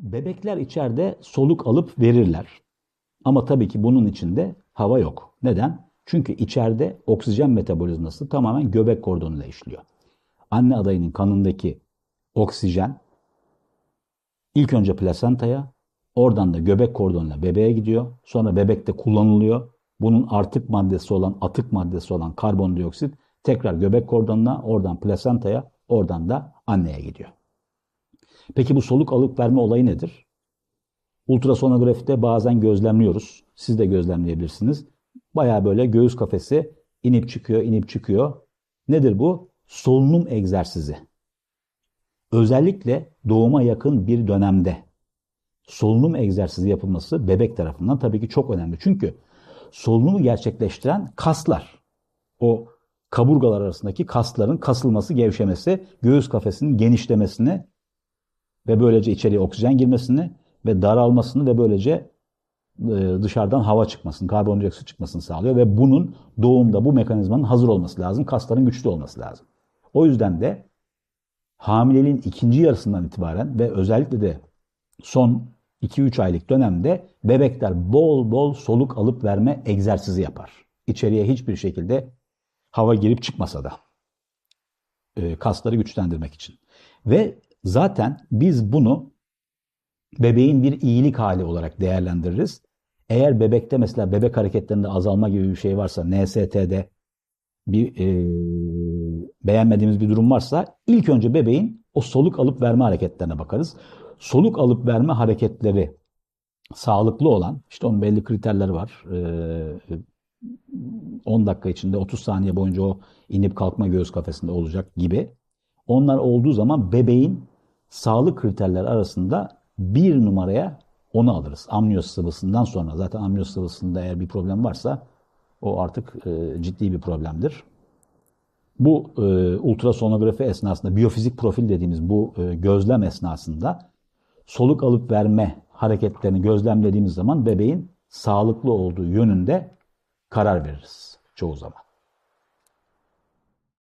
Bebekler içeride soluk alıp verirler. Ama tabii ki bunun içinde hava yok. Neden? Çünkü içeride oksijen metabolizması tamamen göbek kordonuyla işliyor. Anne adayının kanındaki oksijen ilk önce plasentaya, oradan da göbek kordonuyla bebeğe gidiyor. Sonra bebekte kullanılıyor. Bunun artık maddesi olan, atık maddesi olan karbondioksit tekrar göbek kordonuna, oradan plasentaya, oradan da anneye gidiyor. Peki bu soluk alıp verme olayı nedir? Ultrasonografide bazen gözlemliyoruz. Siz de gözlemleyebilirsiniz. Baya böyle göğüs kafesi inip çıkıyor, inip çıkıyor. Nedir bu? Solunum egzersizi. Özellikle doğuma yakın bir dönemde solunum egzersizi yapılması bebek tarafından tabii ki çok önemli. Çünkü solunumu gerçekleştiren kaslar, o kaburgalar arasındaki kasların kasılması, gevşemesi, göğüs kafesinin genişlemesini ve böylece içeriye oksijen girmesini ve daralmasını ve böylece e, dışarıdan hava çıkmasını, karbondioksit çıkmasını sağlıyor ve bunun doğumda bu mekanizmanın hazır olması lazım, kasların güçlü olması lazım. O yüzden de hamileliğin ikinci yarısından itibaren ve özellikle de son 2-3 aylık dönemde bebekler bol bol soluk alıp verme egzersizi yapar. İçeriye hiçbir şekilde hava girip çıkmasa da e, kasları güçlendirmek için. Ve zaten biz bunu bebeğin bir iyilik hali olarak değerlendiririz. Eğer bebekte mesela bebek hareketlerinde azalma gibi bir şey varsa, NST'de bir e, beğenmediğimiz bir durum varsa ilk önce bebeğin o soluk alıp verme hareketlerine bakarız. Soluk alıp verme hareketleri sağlıklı olan, işte onun belli kriterleri var. E, 10 dakika içinde 30 saniye boyunca o inip kalkma göğüs kafesinde olacak gibi. Onlar olduğu zaman bebeğin sağlık kriterleri arasında bir numaraya onu alırız. Amniyos sıvısından sonra zaten amniyos sıvısında eğer bir problem varsa o artık e, ciddi bir problemdir. Bu e, ultrasonografi esnasında biyofizik profil dediğimiz bu e, gözlem esnasında soluk alıp verme hareketlerini gözlemlediğimiz zaman bebeğin sağlıklı olduğu yönünde karar veririz çoğu zaman.